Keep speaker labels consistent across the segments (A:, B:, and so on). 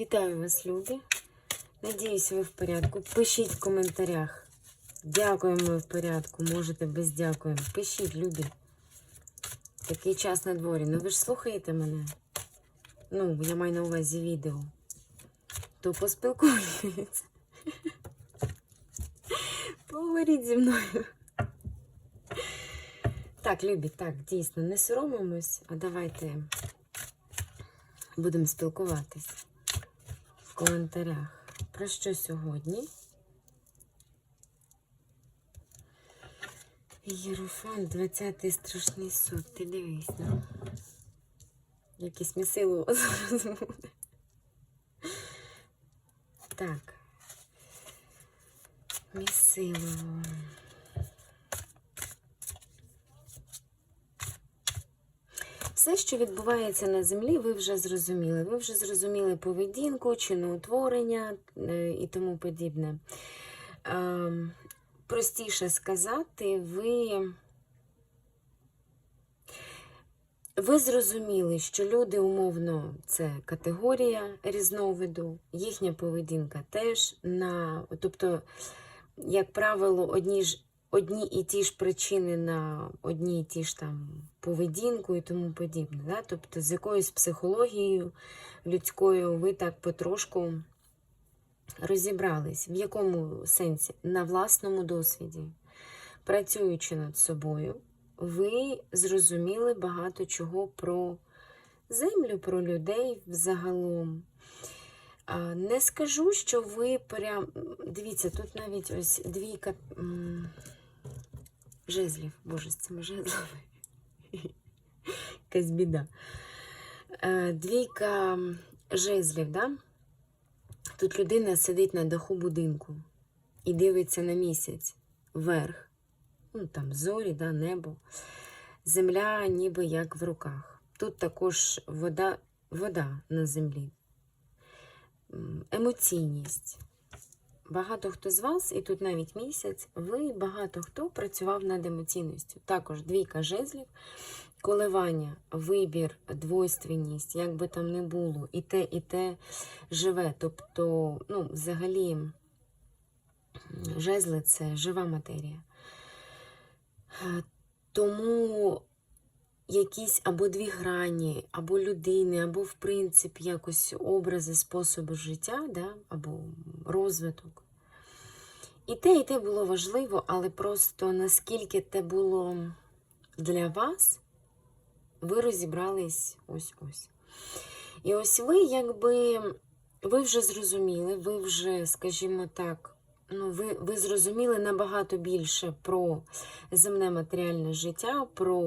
A: Вітаю вас, любі. Надіюсь, ви в порядку. Пишіть в коментарях. Дякуємо, в порядку. Можете без дякуємо. Пишіть, любі. Такий час на дворі. Ну ви ж слухаєте мене? Ну, я маю на увазі відео. То поспілкуйтесь. Поговоріть зі мною. Так, любі, так, дійсно, не соромимось, а давайте будемо спілкуватись коментарях. Про що сьогодні? Єрофан, 20-й страшний суд. Ти дивись, ну. Якесь місило зараз буде. Так. Місило. Все, що відбувається на землі, ви вже зрозуміли. Ви вже зрозуміли поведінку, чиноутворення е, і тому подібне. Ем, Простіше сказати, ви, ви зрозуміли, що люди умовно це категорія різновиду, їхня поведінка теж на, тобто, як правило, одні ж одні і ті ж причини на одні і ті ж там поведінку і тому подібне. Да? Тобто з якоюсь психологією людською ви так потрошку розібрались. В якому сенсі? На власному досвіді. Працюючи над собою, ви зрозуміли багато чого про землю, про людей взагалом. Не скажу, що ви прям. Дивіться, тут навіть ось двійка жезлів. Боже, з цими жезлами. Якась біда. Е, Двійка жезлів, да? Тут людина сидить на даху будинку і дивиться на місяць вверх. Ну, там зорі, да, небо. Земля ніби як в руках. Тут також вода, вода на землі. Емоційність. Багато хто з вас, і тут навіть місяць, ви багато хто працював над емоційністю. Також двійка жезлів, коливання, вибір, двойственність, як би там не було, і те, і те живе. Тобто, ну, взагалі, жезли це жива матерія. Е, Тому якісь або дві грані, або людини, або, в принципі, якось образи способу життя, да? або розвиток. І те, і те було важливо, але просто наскільки те було для вас, ви розібрались ось-ось. І ось ви, якби, ви вже зрозуміли, ви вже, скажімо так, ну, ви, ви зрозуміли набагато більше про земне матеріальне життя, про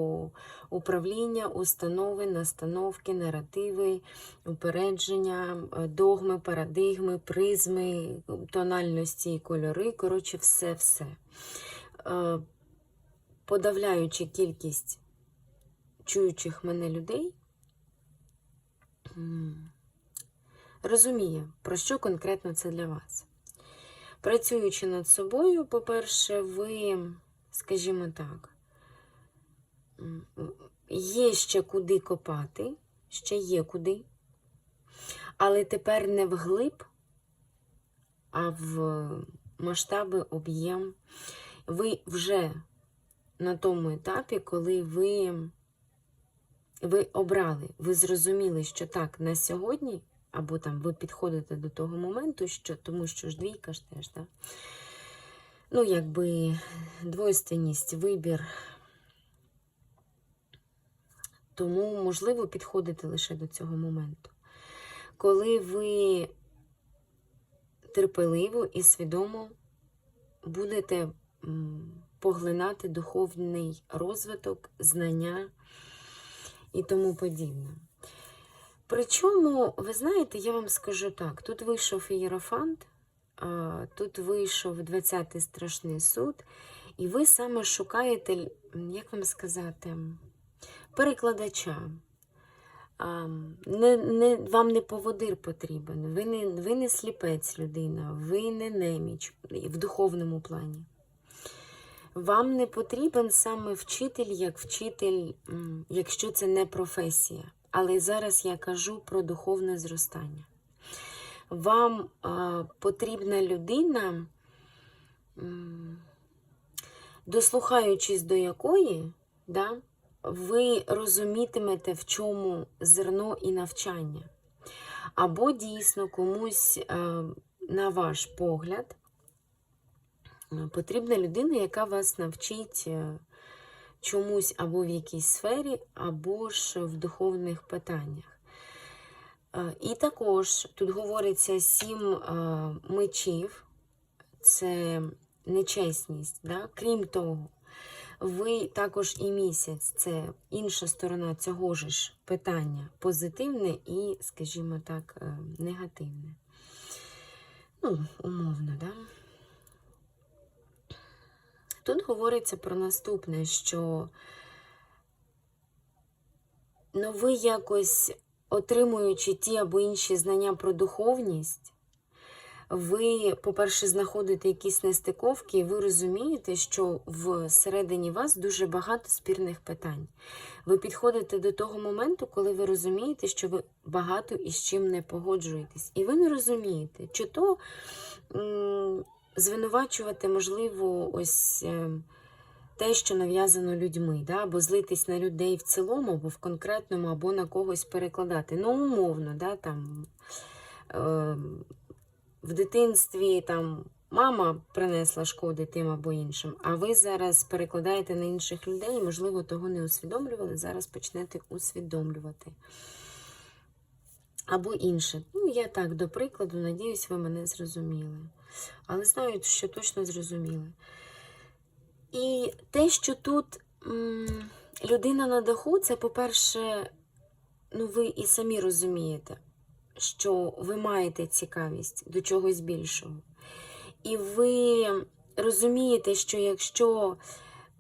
A: управління, установи, настановки, наративи, упередження, е, догми, парадигми, призми, тональності і кольори. Коротше, все-все. Е, Подавляючи кількість чуючих мене людей, розуміє, про що конкретно це для вас. Працюючи над собою, по-перше, ви, скажімо так, є ще куди копати, ще є куди, але тепер не вглиб, а в масштаби, об'єм. Ви вже на тому етапі, коли ви, ви обрали, ви зрозуміли, що так, на сьогодні, або там ви підходите до того моменту, що, тому що ж двійка ж теж, да? ну, якби двойственність, вибір. Тому, можливо, підходите лише до цього моменту. Коли ви терпеливо і свідомо будете поглинати духовний розвиток, знання і тому подібне. Причому, ви знаєте, я вам скажу так: тут вийшов Єрофант, тут вийшов 20-й страшний суд, і ви саме шукаєте, як вам сказати, перекладача. Не, не, Вам не поводир потрібен, ви не, ви не сліпець людина, ви не неміч в духовному плані. Вам не потрібен саме вчитель як вчитель, якщо це не професія. Але зараз я кажу про духовне зростання. вам потрібна людина, дослухаючись до якої, да, ви розумітимете, в чому зерно і навчання. Або дійсно комусь, на ваш погляд, потрібна людина, яка вас навчить е, чомусь або в якійсь сфері, або ж в духовних питаннях. Е, І також тут говориться сім е, мечів, це нечесність. Да? Крім того, ви також і місяць це інша сторона цього ж питання, позитивне і, скажімо так, е, негативне. Ну, умовно, да? Тут говориться про наступне, що ну, ви якось отримуючи ті або інші знання про духовність, ви, по-перше, знаходите якісь нестиковки, і ви розумієте, що всередині вас дуже багато спірних питань. Ви підходите до того моменту, коли ви розумієте, що ви багато із чим не погоджуєтесь. І ви не розумієте, чи то звинувачувати, можливо, ось. е, те, що нав'язано людьми, да? або злитись на людей в цілому, або в конкретному, або на когось перекладати. Ну, умовно, да? там, е, в дитинстві там, мама принесла шкоди тим або іншим, а ви зараз перекладаєте на інших людей, і, можливо, того не усвідомлювали, зараз почнете усвідомлювати. Або інше. Ну, я так, до прикладу, надіюсь, ви мене зрозуміли. Але знаю, що точно зрозуміли. І те, що тут м, людина на даху, це, по-перше, ну, ви і самі розумієте, що ви маєте цікавість до чогось більшого. І ви розумієте, що якщо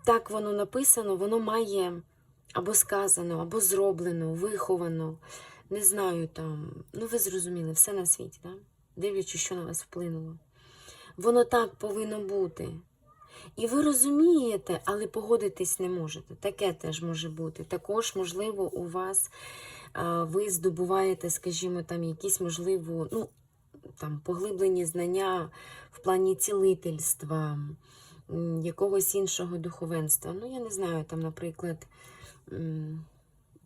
A: так воно написано, воно має або сказано, або зроблено, виховано. Не знаю там. Ну, ви зрозуміли, все на світі, да? дивлячись, що на вас вплинуло. Воно так повинно бути. І ви розумієте, але погодитись не можете. Таке теж може бути. Також, можливо, у вас ви здобуваєте, скажімо, там якісь, можливо, ну, там, поглиблені знання в плані цілительства, якогось іншого духовенства. Ну, я не знаю, там, наприклад,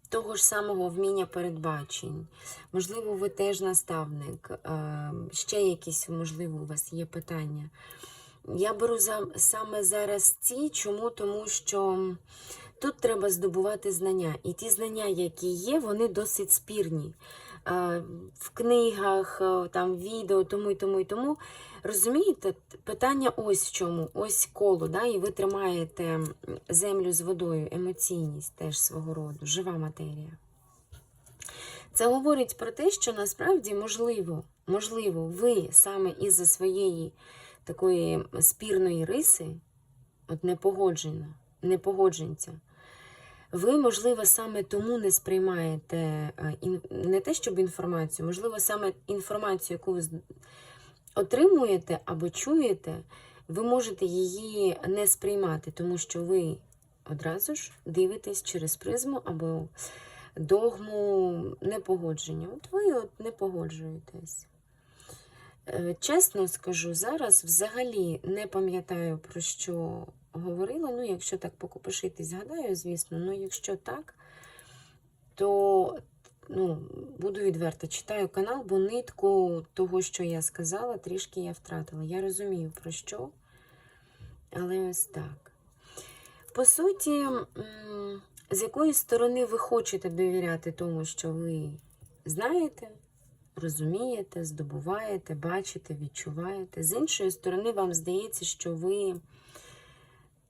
A: того ж самого вміння передбачень. Можливо, ви теж наставник, е, ще якісь, можливо, у вас є питання. Я беру за, саме зараз ці. Чому? Тому що тут треба здобувати знання. І ті знання, які є, вони досить спірні. В книгах, е, там, відео, тому і тому і тому. Розумієте, питання ось в чому, ось коло, да? і ви тримаєте землю з водою, емоційність теж свого роду, жива матерія. Це говорить про те, що насправді можливо, можливо, ви саме із-за своєї такої спірної риси, от непогоджена, непогодженця, ви, можливо, саме тому не сприймаєте е, не те, щоб інформацію, можливо, саме інформацію, яку ви отримуєте або чуєте, ви можете її не сприймати, тому що ви одразу ж дивитесь через призму або догму непогодження. От ви от не погоджуєтесь. Е, Чесно скажу, зараз взагалі не пам'ятаю, про що говорила. Ну, якщо так покопишитись, згадаю, звісно. Ну, якщо так, то ну, буду відверта, читаю канал, бо нитку того, що я сказала, трішки я втратила. Я розумію, про що, але ось так. По суті, з якої сторони ви хочете довіряти тому, що ви знаєте, розумієте, здобуваєте, бачите, відчуваєте. З іншої сторони, вам здається, що ви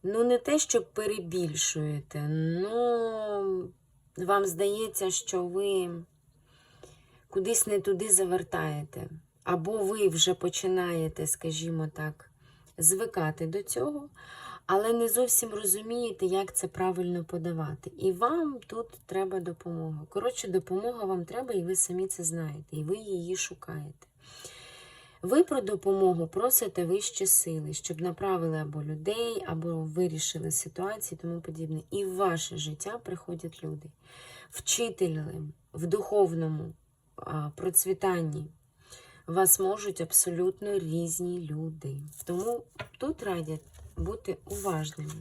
A: ну, не те, що перебільшуєте, ну вам здається, що ви кудись не туди завертаєте. Або ви вже починаєте, скажімо так, звикати до цього, але не зовсім розумієте, як це правильно подавати. І вам тут треба допомога. Коротше, допомога вам треба, і ви самі це знаєте, і ви її шукаєте. Ви про допомогу просите вищі сили, щоб направили або людей, або вирішили ситуації, тому подібне. І в ваше життя приходять люди, вчителі в духовному процвітанні, вас можуть абсолютно різні люди. Тому тут радять бути уважними.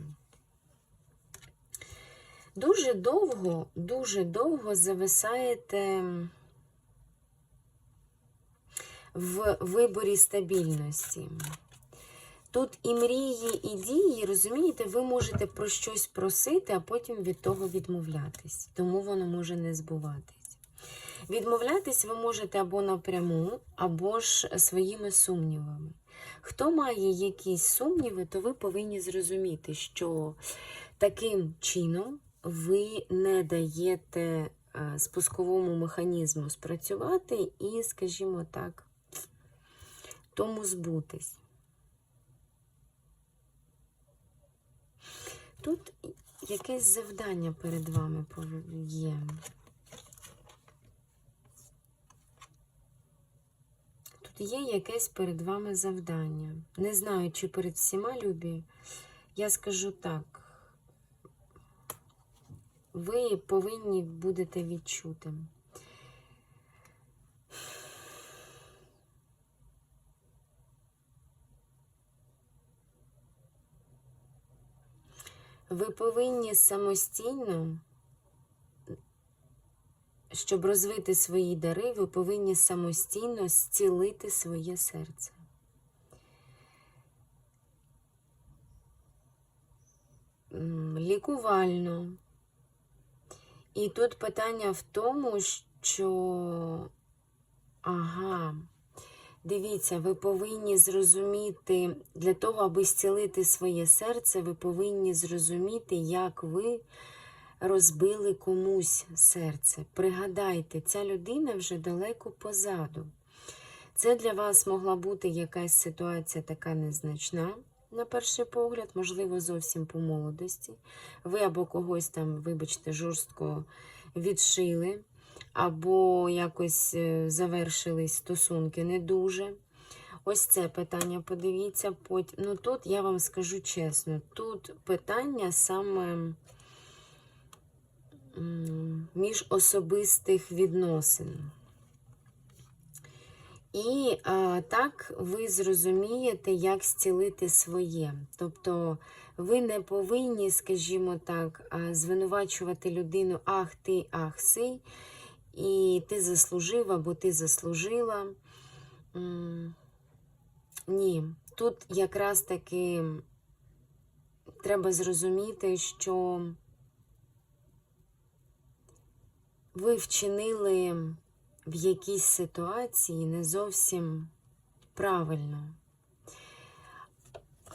A: Дуже довго, дуже довго зависаєте в виборі стабільності. Тут і мрії, і дії, розумієте, ви можете про щось просити, а потім від того відмовлятись. Тому воно може не збуватись. Відмовлятись ви можете або напряму, або ж своїми сумнівами. Хто має якісь сумніви, то ви повинні зрозуміти, що таким чином ви не даєте е, спусковому механізму спрацювати і, скажімо так, тому збутись. Тут якесь завдання перед вами є. Тут є якесь перед вами завдання. Не знаю, чи перед всіма любі. Я скажу так. Ви повинні будете відчути. Ви повинні самостійно, щоб розвити свої дари, ви повинні самостійно зцілити своє серце. Лікувально. І тут питання в тому, що. Ага. Дивіться, ви повинні зрозуміти, для того, аби зцілити своє серце, ви повинні зрозуміти, як ви розбили комусь серце. Пригадайте, ця людина вже далеко позаду. Це для вас могла бути якась ситуація така незначна, на перший погляд, можливо, зовсім по молодості. Ви або когось там, вибачте, жорстко відшили або якось е, завершились стосунки не дуже. Ось це питання, подивіться. Ну тут я вам скажу чесно, тут питання саме між особистих відносин. І а, так ви зрозумієте, як зцілити своє. Тобто ви не повинні, скажімо так, звинувачувати людину ах ти, ах сий, і ти заслужив або ти заслужила. Ні, тут якраз таки треба зрозуміти, що ви вчинили в якійсь ситуації не зовсім правильно.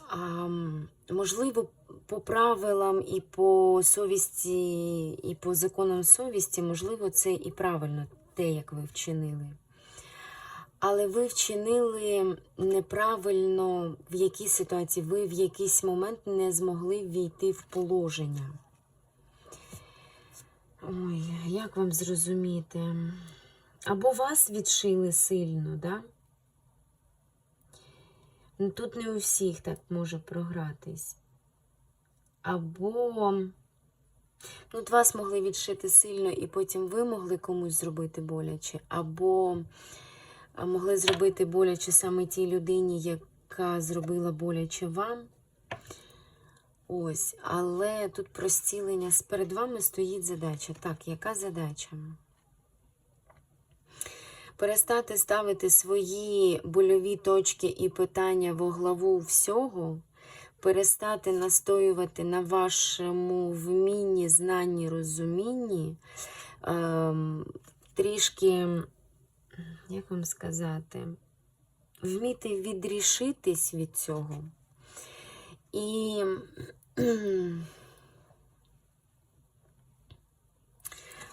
A: А, можливо, по правилам і по совісті, і по законам совісті, можливо, це і правильно те, як ви вчинили. Але ви вчинили неправильно в якій ситуації, ви в якийсь момент не змогли війти в положення. Ой, як вам зрозуміти? Або вас відшили сильно, да? Тут не у всіх так може програтись. Або ну, вас могли відшити сильно, і потім ви могли комусь зробити боляче, або могли зробити боляче саме тій людині, яка зробила боляче вам. Ось, але тут про зцілення. Перед вами стоїть задача. Так, яка задача? Перестати ставити свої больові точки і питання во главу всього, перестати настоювати на вашому вмінні, знанні, розумінні, ем, трішки, як вам сказати, вміти відрішитись від цього. І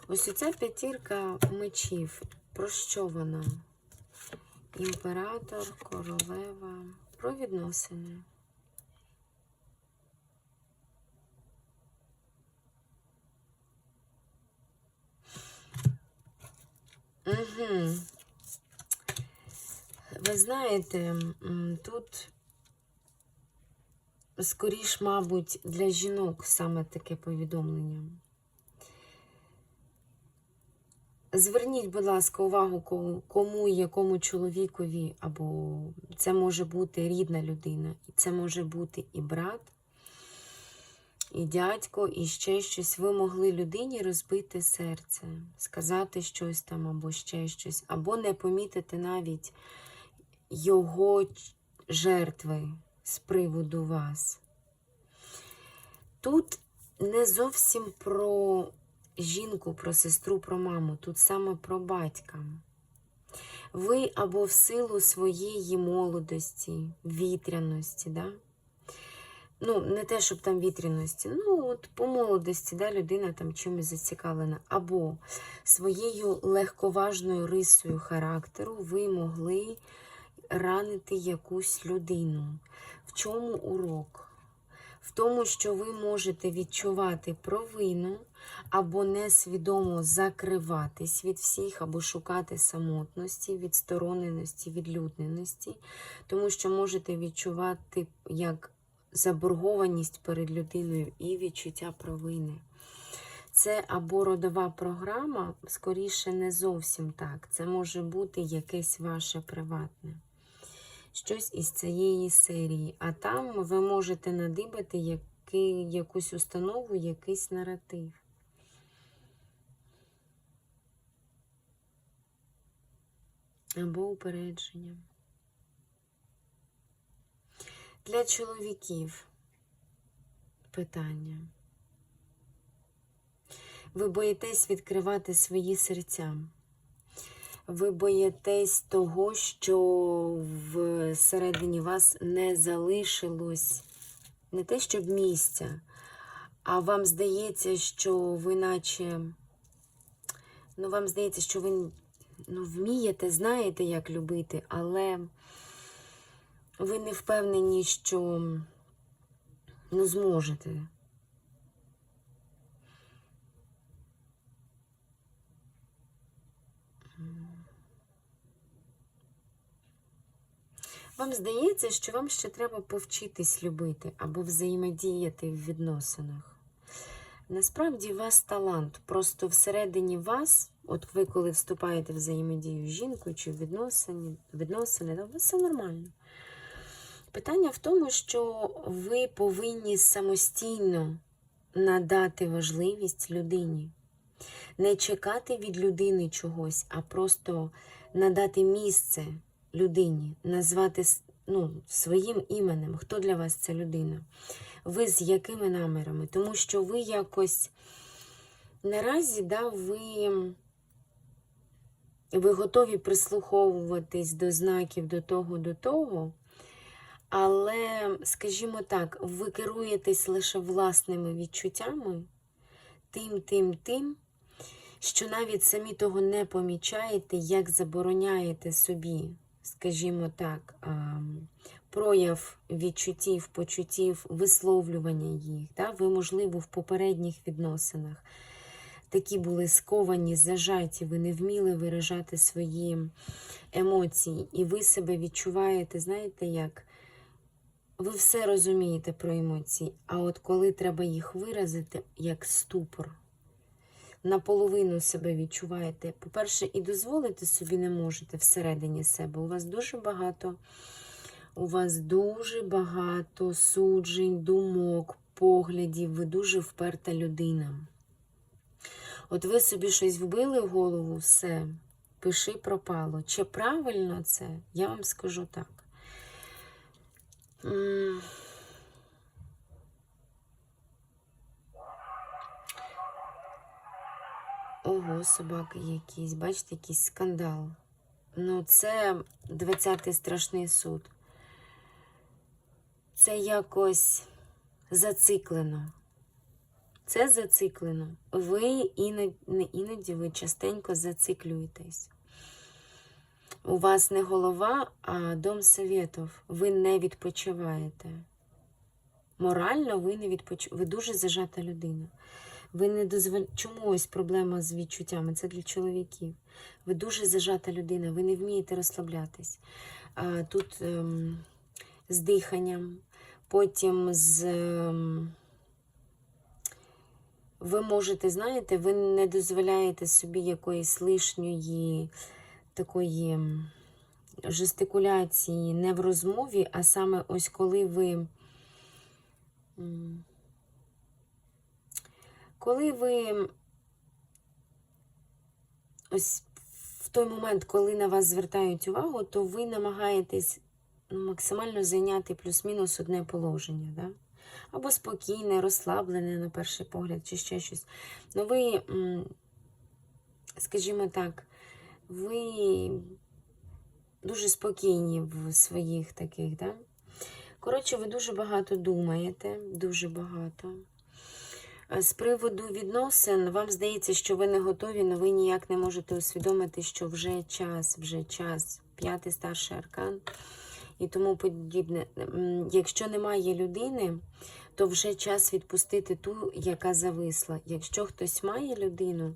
A: ось оця п'ятірка мечів. Про що вона? Імператор, королева. Про відносини. Угу. Ви знаєте, тут скоріш, мабуть, для жінок саме таке повідомлення. Зверніть, будь ласка, увагу, кому- якому чоловікові, або це може бути рідна людина, це може бути і брат, і дядько, і ще щось. Ви могли людині розбити серце, сказати щось там, або ще щось, або не помітити навіть його жертви з приводу вас. Тут не зовсім про жінку, про сестру, про маму, тут саме про батька. Ви або в силу своєї молодості, вітряності, да? Ну, не те, щоб там вітряності, ну, от по молодості да, людина там чимось зацікавлена, або своєю легковажною рисою характеру ви могли ранити якусь людину. В чому урок? В тому, що ви можете відчувати провину або несвідомо закриватись від всіх, або шукати самотності, відстороненості, відлюдненості, тому що можете відчувати як заборгованість перед людиною і відчуття провини. Це або родова програма, скоріше не зовсім так. Це може бути якесь ваше приватне. Щось із цієї серії. А там ви можете надибати який, якусь установу, якийсь наратив. Або упередження. Для чоловіків питання. Ви боїтесь відкривати свої серця. Ви боїтесь того, що всередині вас не залишилось не те, щоб місця, а вам здається, що ви наче, ну, вам здається, що ви ну, вмієте, знаєте, як любити, але ви не впевнені, що ну, зможете. Вам здається, що вам ще треба повчитись любити або взаємодіяти в відносинах. Насправді у вас талант. Просто всередині вас, от ви коли вступаєте в взаємодію з жінкою чи в відносини, відносини, то все нормально. Питання в тому, що ви повинні самостійно надати важливість людині. Не чекати від людини чогось, а просто надати місце людині, назвати ну, своїм іменем, хто для вас ця людина, ви з якими намірами, тому що ви якось наразі да, ви, ви готові прислуховуватись до знаків до того, до того. Але, скажімо так, ви керуєтесь лише власними відчуттями, тим, тим, тим, що навіть самі того не помічаєте, як забороняєте собі, скажімо так, прояв відчуттів, почуттів, висловлювання їх. Да? Ви, можливо, в попередніх відносинах такі були сковані, зажаті, ви не вміли виражати свої емоції, і ви себе відчуваєте, знаєте, як ви все розумієте про емоції, а от коли треба їх виразити, як ступор, наполовину себе відчуваєте. По-перше, і дозволити собі не можете всередині себе. У вас дуже багато, у вас дуже багато суджень, думок, поглядів, ви дуже вперта людина. От ви собі щось вбили в голову, все, пиши пропало. Чи правильно це? Я вам скажу так. Ого, собаки якісь, бачите, якийсь скандал. Ну, це 20-й страшний суд. Це якось зациклено. Це зациклено. Ви іноді, не іноді ви частенько зациклюєтесь. У вас не голова, а дом советов. Ви не відпочиваєте. Морально ви не відпочиваєте. Ви дуже зажата людина. Ви не дозволь... Чому ось проблема з відчуттями? Це для чоловіків. Ви дуже зажата людина, ви не вмієте розслаблятись. А, тут ем, з диханням, потім з. Ем, ви можете, знаєте, ви не дозволяєте собі якоїсь лишньої такої жестикуляції не в розмові, а саме ось коли ви. Коли ви ось в той момент, коли на вас звертають увагу, то ви намагаєтесь ну, максимально зайняти плюс-мінус одне положення. Да? Або спокійне, розслаблене на перший погляд, чи ще щось. Ну, ви, скажімо так, ви дуже спокійні в своїх таких, да? Коротше, ви дуже багато думаєте, дуже багато. Е, З приводу відносин, вам здається, що ви не готові, але ви ніяк не можете усвідомити, що вже час, вже час, п'ятий старший аркан і тому подібне. Якщо немає людини, то вже час відпустити ту, яка зависла. Якщо хтось має людину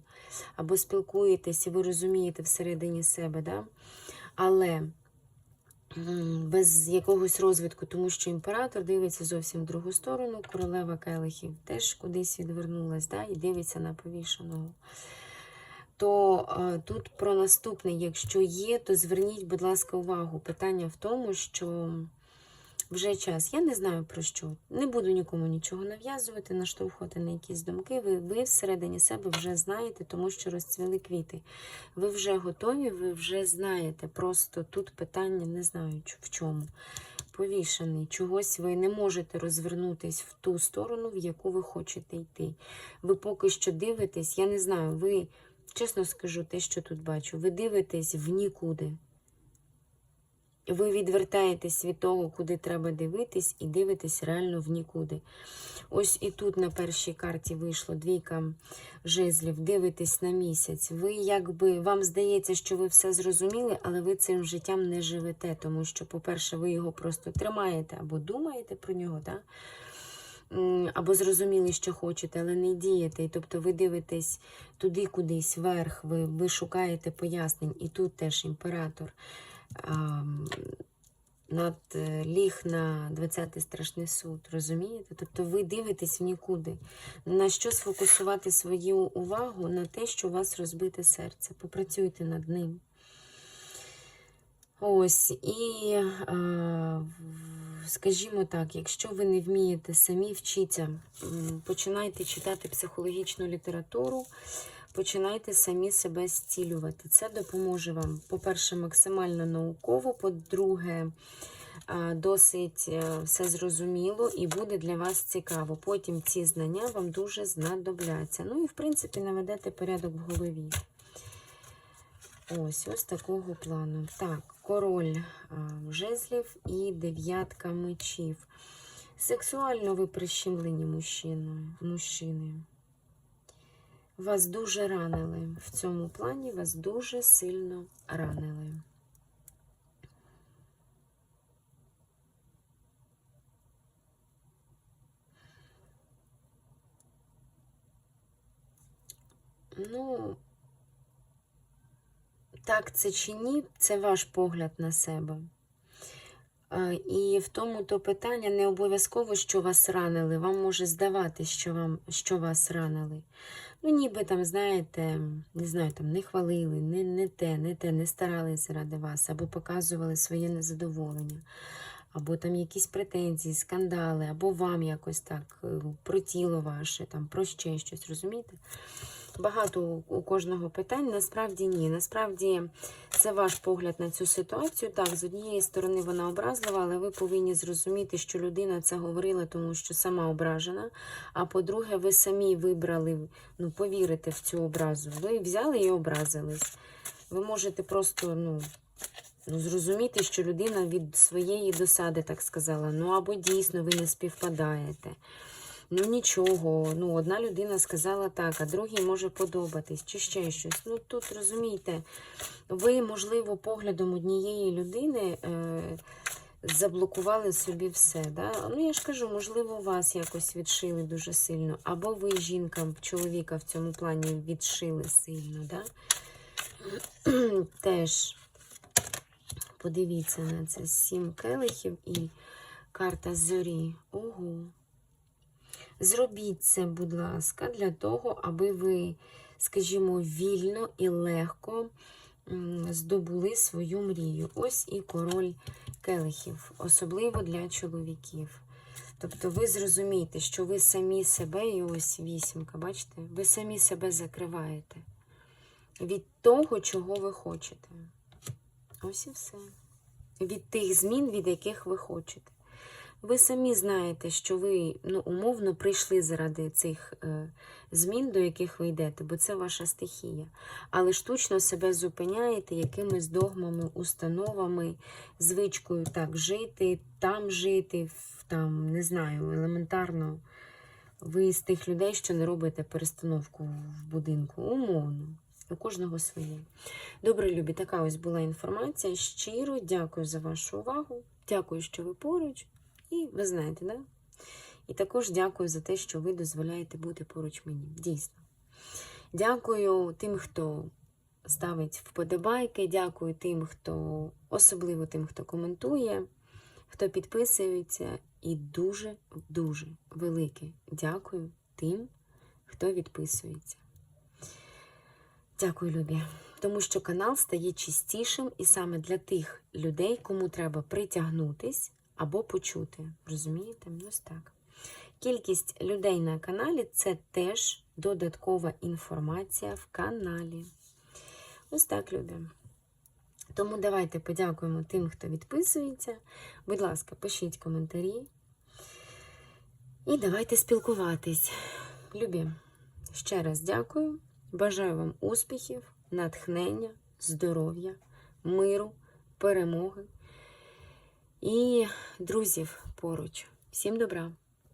A: або спілкуєтесь, і ви розумієте всередині себе, да? але без якогось розвитку, тому що імператор дивиться зовсім в другу сторону, королева келихів теж кудись відвернулась, да? і дивиться на повішеного. То е, тут про наступне, якщо є, то зверніть, будь ласка, увагу. Питання в тому, що вже час. Я не знаю про що. Не буду нікому нічого нав'язувати, наштовхувати на якісь думки. Ви, ви всередині себе вже знаєте, тому що розцвіли квіти. Ви вже готові, ви вже знаєте. Просто тут питання не знаю в чому. Повішений, чогось ви не можете розвернутись в ту сторону, в яку ви хочете йти. Ви поки що дивитесь, я не знаю, ви, чесно скажу, те, що тут бачу, ви дивитесь в нікуди. Ви відвертаєтесь від того, куди треба дивитись, і дивитесь реально в нікуди. Ось і тут на першій карті вийшло двійка жезлів, дивитесь на місяць. Ви якби вам здається, що ви все зрозуміли, але ви цим життям не живете, тому що, по-перше, ви його просто тримаєте або думаєте про нього, так? Або зрозуміли, що хочете, але не дієте. Тобто ви дивитесь туди кудись вверх, ви, ви шукаєте пояснень. І тут теж імператор над е, ліг на 20-й страшний суд, розумієте? Тобто ви дивитесь в нікуди. На що сфокусувати свою увагу? На те, що у вас розбите серце. Попрацюйте над ним. Ось, і, в- скажімо так, якщо ви не вмієте самі, вчіться, починайте читати психологічну літературу, починайте самі себе зцілювати. Це допоможе вам, по-перше, максимально науково, по-друге, досить е, все зрозуміло і буде для вас цікаво. Потім ці знання вам дуже знадобляться. Ну і, в принципі, наведете порядок в голові. Ось, ось такого плану. Так, король жезлів і дев'ятка мечів. Сексуально ви прищемлені мужчиною, мужчини. Вас дуже ранили. В цьому плані вас дуже сильно ранили. Ну, так це чи ні, це ваш погляд на себе. І в тому то питання не обов'язково, що вас ранили. Вам може здавати, що, вам, що вас ранили. Ну, ніби там, знаєте, не знаю, там не хвалили, не, не те, не те, не старалися ради вас, або показували своє незадоволення, або там якісь претензії, скандали, або вам якось так е, про тіло ваше, там, про ще щось, розумієте? Багато у- кожного питань, насправді ні. Насправді це ваш погляд на цю ситуацію. Так, з однієї сторони вона образлива, але ви повинні зрозуміти, що людина це говорила, тому що сама ображена. А по-друге, ви самі вибрали, ну, повірите в цю образу. Ви взяли і образились. Ви можете просто, ну. Ну, зрозуміти, що людина від своєї досади так сказала. Ну, або дійсно ви не співпадаєте. Ну нічого, ну одна людина сказала так, а другій може подобатись, чи ще щось. Ну тут розумієте, ви, можливо, поглядом однієї людини е, заблокували собі все. Да? Ну я ж кажу, можливо, вас якось відшили дуже сильно, або ви жінкам, чоловіка в цьому плані відшили сильно. Да? Теж подивіться на це сім келихів і карта зорі. Ого. Зробіть це, будь ласка, для того, аби ви, скажімо, вільно і легко здобули свою мрію. Ось і король келихів, особливо для чоловіків. Тобто ви зрозумієте, що ви самі себе, і ось вісімка, бачите, ви самі себе закриваєте від того, чого ви хочете. Ось і все. Від тих змін, від яких ви хочете. Ви самі знаєте, що ви ну, умовно прийшли заради цих е, змін, до яких ви йдете, бо це ваша стихія. Але штучно себе зупиняєте якимись догмами, установами, звичкою так жити, там жити, там, не знаю, елементарно. Ви з тих людей, що не робите перестановку в будинку. Умовно. У кожного своє. Добре, любі, така ось була інформація. Щиро дякую за вашу увагу. Дякую, що ви поруч. І ви знаєте, да? І також дякую за те, що ви дозволяєте бути поруч мені. Дійсно. Дякую тим, хто ставить вподобайки. Дякую тим, хто особливо тим, хто коментує, хто підписується. І дуже-дуже велике дякую тим, хто відписується. Дякую, Любі. Тому що канал стає чистішим і саме для тих людей, кому треба притягнутись або почути. Розумієте? Ось так. Кількість людей на каналі це теж додаткова інформація в каналі. Ось так, любі. Тому давайте подякуємо тим, хто відписується. Будь ласка, пишіть коментарі. І давайте спілкуватись. Любі, ще раз дякую. Бажаю вам успіхів, натхнення, здоров'я, миру, перемоги і друзів поруч. Всім добра!